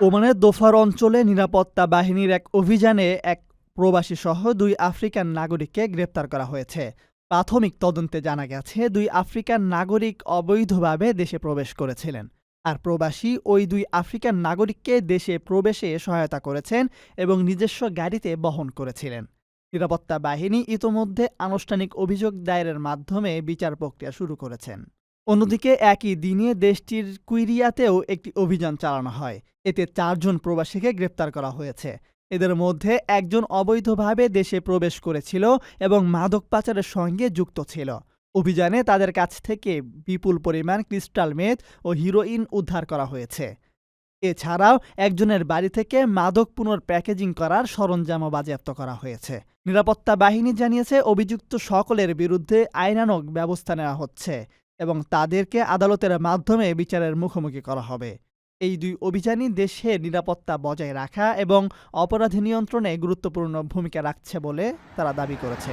ওমানের দোফার অঞ্চলে নিরাপত্তা বাহিনীর এক অভিযানে এক প্রবাসী সহ দুই আফ্রিকান নাগরিককে গ্রেপ্তার করা হয়েছে। প্রাথমিক তদন্তে জানা গেছে, দুই আফ্রিকান নাগরিক অবৈধভাবে দেশে প্রবেশ করেছিলেন আর প্রবাসী ওই দুই আফ্রিকান নাগরিককে দেশে প্রবেশে সহায়তা করেছেন এবং নিজস্ব গাড়িতে বহন করেছিলেন। নিরাপত্তা বাহিনী ইতোমধ্যে আনুষ্ঠানিক অভিযোগ দায়েরের মাধ্যমে বিচার প্রক্রিয়া শুরু করেছেন। অন্যদিকে একই দিনে দেশটির কুইরিয়াতেও একটি অভিযান চালানো হয়। এতে চারজন প্রবাসীকে গ্রেপ্তার করা হয়েছে। এদের মধ্যে একজন অবৈধভাবে দেশে প্রবেশ করেছিল এবং মাদক পাচারের সঙ্গে যুক্ত ছিল। অভিযানে তাদের কাছ থেকে বিপুল পরিমাণ ক্রিস্টাল মেথ ও হিরোইন উদ্ধার করা হয়েছে। এছাড়াও একজনের বাড়ি থেকে মাদক পুনর প্যাকেজিং করার সরঞ্জামও বাজেয়াপ্ত করা হয়েছে। নিরাপত্তা বাহিনী জানিয়েছে, অভিযুক্ত সকলের বিরুদ্ধে আইনানক ব্যবস্থা নেওয়া হচ্ছে। এবং তাদেরকে আদালতের মাধ্যমে বিচারের মুখোমুখি করা হবে। এই দুই অভিযানই দেশে নিরাপত্তা বজায় রাখা এবং অপরাধী নিয়ন্ত্রণে গুরুত্বপূর্ণ ভূমিকা রাখছে বলে তারা দাবি করেছে।